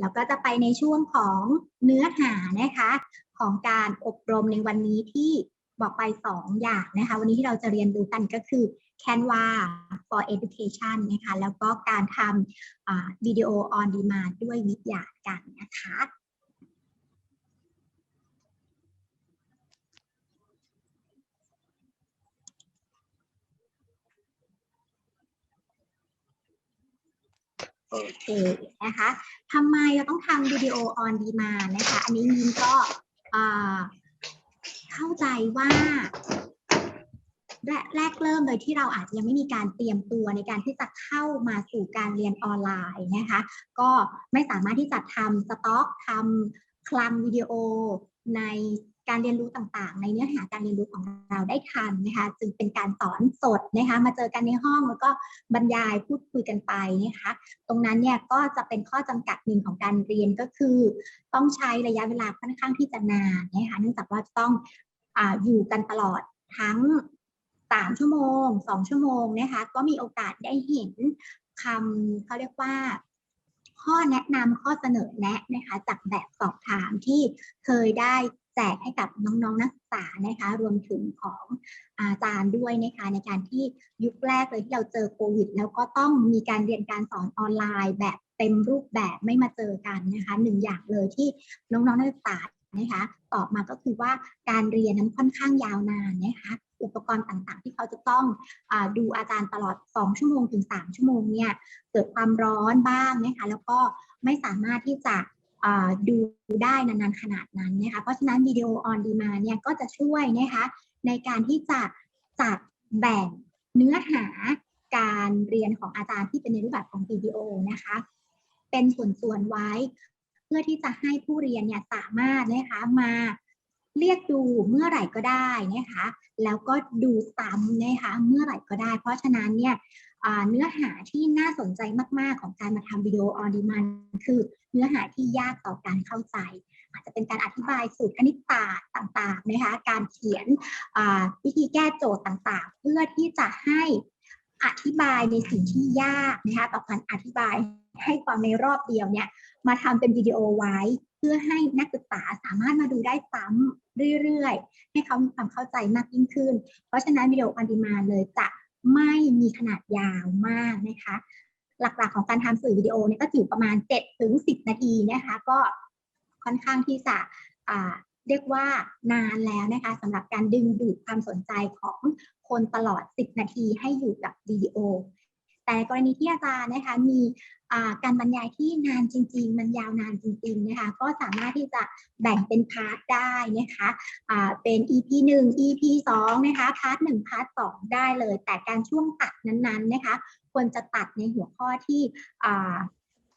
แล้วก็จะไปในช่วงของเนื้อหานะคะ ของการอบรมในวันนี้ที่บอกไป 2 อย่างนะคะ วันนี้ที่เราจะเรียนรู้กันก็คือ Canva for Education นะคะ แล้วก็การทำวิดีโอ on demand ด้วยวิทยากันนะคะ โอเคนะคะทำไมเราต้องทำวิดีโอ on demand นะคะ อันนี้มินก็เข้าใจว่าแรกแรกเริ่มเลยที่เราอาจจะยังไม่มีการเตรียมตัวในการที่จะเข้ามาสู่การเรียนออนไลน์นะคะ ก็ไม่สามารถที่จะทำสต็อกทำคลังวิดีโอใน การเรียนรู้ต่างๆ ในเนื้อหาการเรียนรู้ของเราได้ทันนะคะ จึงเป็นการสอนสดนะคะ มาเจอกันในห้องแล้วก็บรรยายพูดคุยกันไปนะคะ ตรงนั้นเนี่ยก็จะเป็นข้อจำกัดหนึ่งของการเรียนก็คือ ต้องใช้ระยะเวลาค่อนข้างที่จะนานนะคะเนื่องจากว่าต้องออยู่กันตลอดทั้ง3ชั่วโมง2ชั่วโมงนะคะ ก็มีโอกาสได้เห็นคำเขาเรียกว่า ข้อแนะนำข้อเสนอแนะนะคะ จากแบบสอบถามที่เคยได้ แจกให้กับน้องๆนนักศึกษานะคะ รวมถึงของอาจารย์ด้วยนะคะในการที่ยุคแรกเลยที่เราเจอโควิด แล้วก็ต้องมีการเรียนการสอนออนไลน์ แบบเต็มรูปแบบไม่มาเจอกันนะคะหนึ่งอย่างเลยที่น้องๆนักศึกษานะคะตอบมาก็คือว่าการเรียนนั้นค่อนข้างยาวนานนะคะอุปกรณ์ต่างๆ ที่เขาจะต้องอดูอาจารย์ตลอด 2 ชั่วโมงถึง 3 ชั่วโมงเนี่ยเกิดความร้อนบ้างนะคะแล้วก็ไม่สามารถที่จะ ดูได้นานๆขนาดนั้นนะคะเพราะฉะนั้นวิดีโอออนดีมาเนี่ยก็จะช่วยนะคะในการที่จะจัดแบ่งเนื้อหาการเรียนของอาจารย์ที่เป็นในรูปแบบของวิดีโอนะคะเป็นส่วนๆไว้เพื่อที่จะให้ผู้เรียนเนี่ยสามารถนะคะมาเรียกดูเมื่อไหร่ก็ได้นะคะแล้วก็ดูซ้ำนะคะเมื่อไหร่ก็ได้ เพราะฉะนั้นเนี่ย เนื้อหาที่น่าสนใจมาก ๆ ของการมาทำวิดีโอออนดีมันคือเนื้อหาที่ยากต่อการเข้าใจ อาจจะเป็นการอธิบายสูตรคณิตศาสตร์ต่างๆนะคะการเขียนวิธีแก้โจทย์ต่างๆ เพื่อที่จะให้อธิบายในสิ่งที่ยากนะคะต่อการอธิบายให้ฟังในรอบเดียวเนี่ยมาทำเป็นวิดีโอไว้ เพื่อให้นักศึกษาสามารถมาดูได้ซ้ำเรื่อยๆ ให้เขามีความเข้าใจมากยิ่งขึ้น เพราะฉะนั้นวิดีโอออนดีมาเลยจะ ไม่มีขนาดยาวมากนะคะ หลักๆของการทำสื่อวิดีโอเนี่ยก็อยู่ประมาณ7ถึง10 นาทีนะคะ ก็ค่อนข้างที่จะเรียกว่านานแล้วนะคะสำหรับการดึงดูดความสนใจของคนตลอด 10 นาทีให้อยู่กับวิดีโอ แต่กรณีที่อาจารย์นะคะมี การบรรยายที่นานจริง ๆ มันยาวนานจริงๆนะคะก็สามารถที่จะแบ่งเป็นพาร์ทได้นะคะเป็น EP 1 EP 2นะคะพาร์ท1พาร์ท2ได้เลย แต่การช่วงตัดนั้นๆนะคะควรจะตัดในหัวข้อที่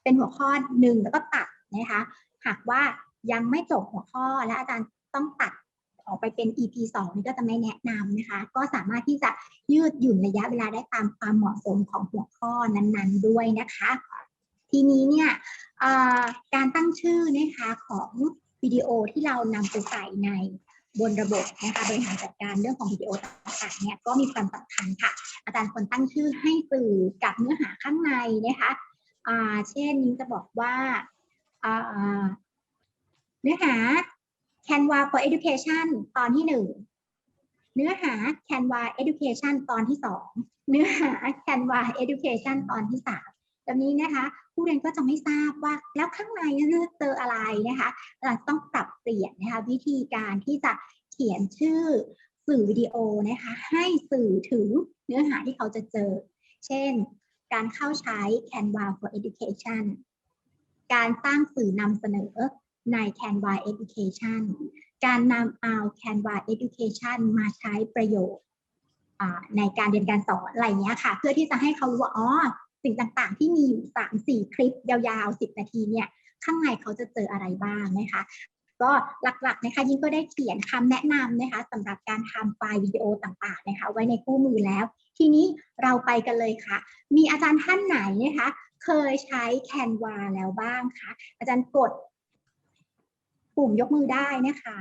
เป็นหัวข้อหนึ่งแล้วก็ตัดนะคะหากว่ายังไม่จบหัวข้อและอาจารย์ต้องตัด ออกไปเป็น EP 2นี่ก็จะไม่แนะนำนะคะ ก็สามารถที่จะยืดหยุ่นระยะเวลาได้ตามความเหมาะสมของหัวข้อนั้นๆด้วยนะคะ ทีนี้เนี่ยการตั้งชื่อนะคะของวิดีโอที่เรานำไปใส่ในบนระบบนะคะบริหารจัดการเรื่องของวิดีโอต่างๆเนี่ยก็มีความสำคัญค่ะ อาจารย์ควรตั้งชื่อให้สื่อกับเนื้อหาข้างในนะคะเช่นนี้งจะบอกว่าเนื้อหา Canva for Education ตอนที่หนึ่งเนื้อหา Canva Education ตอนที่สองเนื้อหา Canva Education ตอนที่สามแบบนี้นะคะ ผู้เรียนก็จะไม่ทราบว่าแล้วข้างในจะเจออะไรนะคะเราต้องปรับเปลี่ยนนะคะวิธีการที่จะเขียนชื่อสื่อวิดีโอนะคะให้สื่อถึงเนื้อหาที่เขาจะเจอ เช่น การเข้าใช้ Canva for Education การสร้างสื่อนำเสนอ ใน Canva Education การนำเอา Canva Education มาใช้ประโยชน์ในการเรียนการสอนอะไรเงี้ยค่ะ เพื่อที่จะให้เขารู้ว่าอ๋อสิ่งต่างๆ ที่มีอยู่สามสี่คลิปยาวๆ10นาทีเนี่ยข้างในเขาจะเจออะไรบ้างนะคะก็หลักๆนะคะยิ่งก็ได้เขียนคำแนะนำนะคะสำหรับการทำไฟล์วิดีโอต่างๆนะคะไว้ในคู่มือแล้ว ทีนี้เราไปกันเลยค่ะ มีอาจารย์ท่านไหนนะคะ เคยใช้ Canva แล้วบ้างคะอาจารย์กด ปุ่มยกมือได้นะคะ